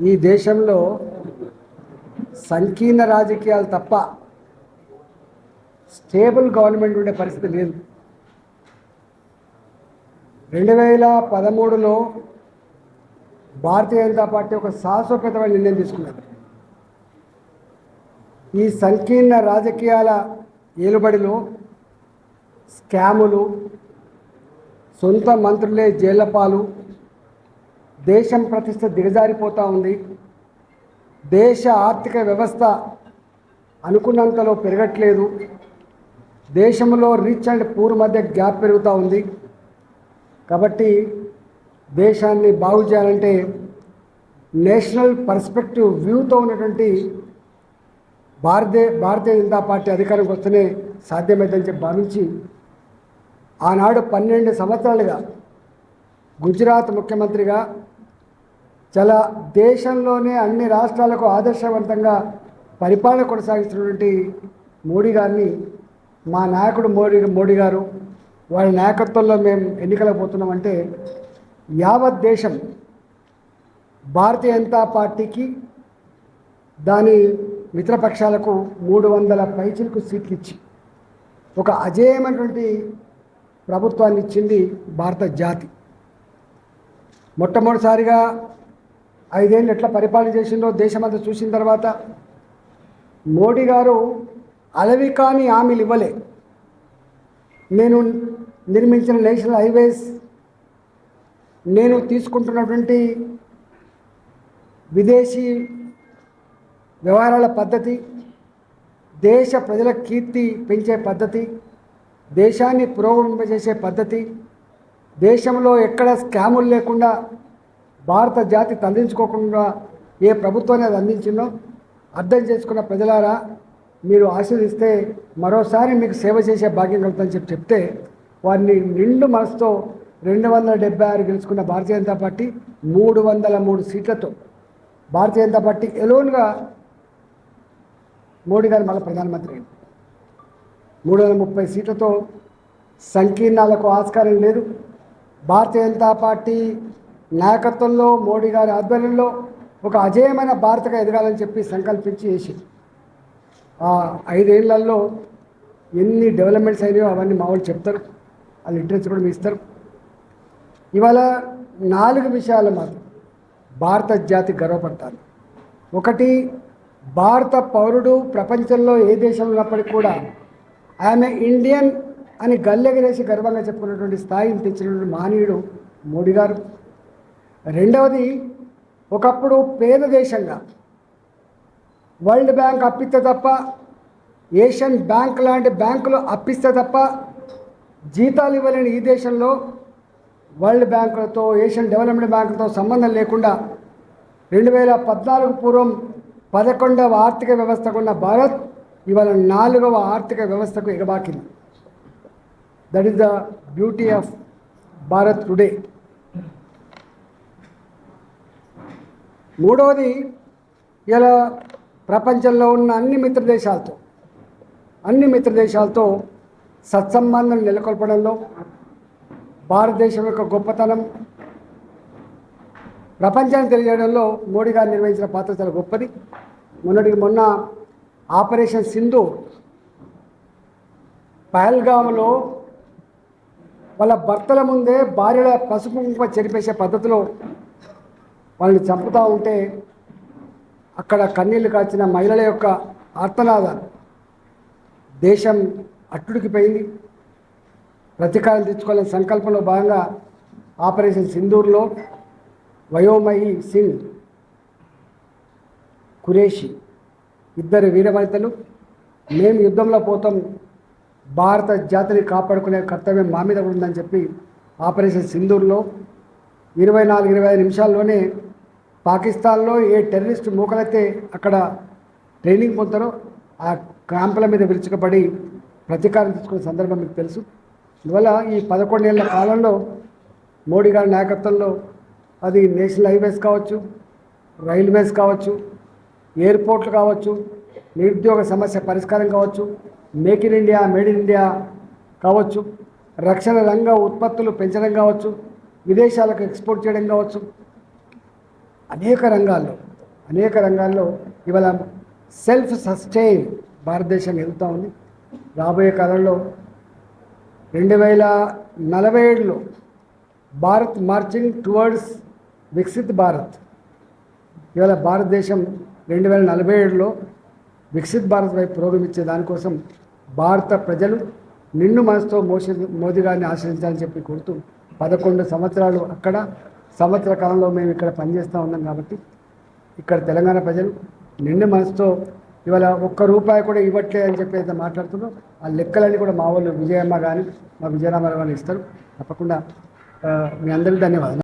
ఈ దేశంలో సంకీర్ణ రాజకీయాలు తప్ప స్టేబుల్ గవర్నమెంట్ ఉండే పరిస్థితి లేదు. రెండు వేల పదమూడులో భారతీయ జనతా పార్టీ ఒక సాహసోపేతమైన నిర్ణయం తీసుకున్నది. ఈ సంకీర్ణ రాజకీయాల ఏలుబడిలో స్కాములు సొంత మంత్రులే జైళ్ళపాలు దేశం ప్రతిష్ట దిగజారిపోతూ ఉంది. దేశ ఆర్థిక వ్యవస్థ అనుకున్నంతలో పెరగట్లేదు. దేశంలో రిచ్ అండ్ పూర్ మధ్య గ్యాప్ పెరుగుతూ ఉంది. కాబట్టి దేశాన్ని బాగు చేయాలంటే నేషనల్ పర్స్పెక్టివ్ వ్యూతో ఉన్నటువంటి భారతీయ భారతీయ జనతా పార్టీ అధికారంకి వస్తేనే సాధ్యమైందని చెప్పి భావించి ఆనాడు పన్నెండు సంవత్సరాలుగా గుజరాత్ ముఖ్యమంత్రిగా చాలా దేశంలోనే అన్ని రాష్ట్రాలకు ఆదర్శవంతంగా పరిపాలన కొనసాగిస్తున్నటువంటి మోడీ గారిని మా నాయకుడు మోడీ మోడీ గారు వారి నాయకత్వంలో మేము ఎన్నికలకు పోతున్నామంటే యావత్ దేశం భారతీయ జనతా పార్టీకి దాని మిత్రపక్షాలకు మూడు వందల పైచిలకు సీట్లు ఇచ్చి ఒక అజేయమైనటువంటి ప్రభుత్వాన్ని ఇచ్చింది భారత జాతి. మొట్టమొదటిసారిగా ఐదేళ్ళు ఎట్లా పరిపాలన చేసిందో దేశమంతా చూసిన తర్వాత మోడీ గారు అలవి కాని హామీలు ఇవ్వలే. నేను నిర్మించిన నేషనల్ హైవేస్ నేను తీసుకుంటున్నటువంటి విదేశీ వ్యవహారాల పద్ధతి దేశ ప్రజల కీర్తి పెంచే పద్ధతి దేశాన్ని పురోగమింపజేసే పద్ధతి దేశంలో ఎక్కడ స్కాములు లేకుండా భారత జాతి తరలించుకోకుండా ఏ ప్రభుత్వాన్ని అది అందించిందో అర్థం చేసుకున్న ప్రజలారా మీరు ఆశీర్దిస్తే మరోసారి మీకు సేవ చేసే భాగ్యం కలుగుతుందని చెప్పి చెప్తే వారిని నిండు మనసుతో రెండు వందల డెబ్బై ఆరు గెలుచుకున్న భారతీయ జనతా పార్టీ మూడు వందల మూడు సీట్లతో భారతీయ జనతా పార్టీ ఎలోన్గా మోడీ గారు మళ్ళీ ప్రధానమంత్రి అయింది మూడు వందల ముప్పై సీట్లతో సంకీర్ణాలకు ఆస్కారం లేదు. భారతీయ జనతా పార్టీ నాయకత్వంలో మోడీ గారి ఆధ్వర్యంలో ఒక అజేయమైన భారతగా ఎదగాలని చెప్పి సంకల్పించి చేసి ఆ ఐదేళ్ళలో ఎన్ని డెవలప్మెంట్స్ అయినాయో అవన్నీ మా వాళ్ళు చెప్తారు. ఆ లిటరేచర్ కూడా మీ ఇస్తారు ఇవాళ నాలుగు విషయాలు మాత్రం భారత జాతి గర్వపడతారు. ఒకటి భారత పౌరుడు ప్రపంచంలో ఏ దేశంలో ఉన్నప్పటికీ కూడా ఆమె ఇండియన్ అని గల్లెగరేసి గర్వంగా చెప్పుకున్నటువంటి స్థాయిని తెచ్చినటువంటి మానవుడు మోడీ గారు. రెండవది ఒకప్పుడు పేద దేశంగా వరల్డ్ బ్యాంక్ అప్పిస్తే తప్ప ఏషియన్ బ్యాంక్ లాంటి బ్యాంకులు అప్పిస్తే తప్ప జీతాలు ఇవ్వలేని ఈ దేశంలో వరల్డ్ బ్యాంకులతో ఏషియన్ డెవలప్మెంట్ బ్యాంకులతో సంబంధం లేకుండా రెండు వేల పద్నాలుగు పూర్వం పదకొండవ ఆర్థిక వ్యవస్థకు ఉన్న భారత్ ఇవాళ నాలుగవ ఆర్థిక వ్యవస్థకు ఎగబాకింది. That is the beauty of Bharat today మూడవది ఇలా ప్రపంచంలో ఉన్న అన్ని మిత్ర దేశాలతో అన్ని మిత్ర దేశాలతో సత్సంబంధం నెలకొల్పడంలో భారతదేశం యొక్క గొప్పతనం ప్రపంచాన్ని తెలియజేయడంలో మోడీ గారు నిర్వహించిన పాత్ర చాలా గొప్పది. మొన్నటికి మొన్న ఆపరేషన్ సింధు పహల్గామ్లో వాళ్ళ భర్తల ముందే భార్యల పసుపు కుంకుమ చెరిపేసే పద్ధతిలో వాళ్ళని చంపుతూ ఉంటే అక్కడ కన్నీళ్ళు కాచిన మహిళల యొక్క ఆర్తనాదాలు. దేశం అట్టుడికిపోయింది ప్రతీకారం తెచ్చుకోవాలని సంకల్పంలో భాగంగా ఆపరేషన్ సింధూర్లో వయోమయి సింగ్ కురేషి ఇద్దరు వీరవనితలు మేము యుద్ధంలో పోతాం. భారత జాతిని కాపాడుకునే కర్తవ్యం మా మీద ఉందని చెప్పి ఆపరేషన్ సింధూర్లో ఇరవై నాలుగు ఇరవై ఐదు నిమిషాల్లోనే పాకిస్తాన్లో ఏ టెర్రరిస్ట్ మూకలైతే అక్కడ ట్రైనింగ్ పొందుతారో ఆ క్యాంపుల మీద విరుచుకపడి ప్రతీకారం తీసుకునే సందర్భం మీకు తెలుసు. అందువల్ల ఈ పదకొండేళ్ళ కాలంలో మోడీ గారి నాయకత్వంలో అది నేషనల్ హైవేస్ కావచ్చు రైల్వేస్ కావచ్చు ఎయిర్పోర్ట్లు కావచ్చు నిరుద్యోగ సమస్య పరిష్కారం కావచ్చు make in India made in India కావచ్చు రక్షణ రంగ ఉత్పత్తులు పెంచడం కావచ్చు విదేశాలకు ఎక్స్పోర్ట్ చేయడం కావచ్చు. అనేక రంగాల్లో అనేక రంగాల్లో ఇవాళ సెల్ఫ్ సస్టైన్ భారతదేశం ఎదుగుతూ ఉంది. రాబోయే కాలంలో రెండు వేల నలభై ఏడులో భారత్ మార్చింగ్ టువర్డ్స్ వికసిత్ భారత్. ఇవాళ భారతదేశం రెండు వేల నలభై ఏడులో వికసిత్ భారత్ వైపు పురోగమించే దానికోసం భారత ప్రజలు నిన్ను మనసుతో మోస మోదీ గారిని ఆశ్రయించాలని చెప్పి కోరుతూ పదకొండు సంవత్సరాలు అక్కడ సంవత్సర కాలంలో మేము ఇక్కడ పనిచేస్తూ ఉన్నాం కాబట్టి ఇక్కడ తెలంగాణ ప్రజలు నిండి మనసుతో ఇవాళ ఒక్క రూపాయి కూడా ఇవ్వట్లేదు అని చెప్పి అయితే మాట్లాడుతున్నాం ఆ లెక్కలన్నీ కూడా మా వాళ్ళు విజయమ్మ కానీ మా విజయరామారావు కానీ ఇస్తారు. తప్పకుండా మీ అందరికీ ధన్యవాదాలు.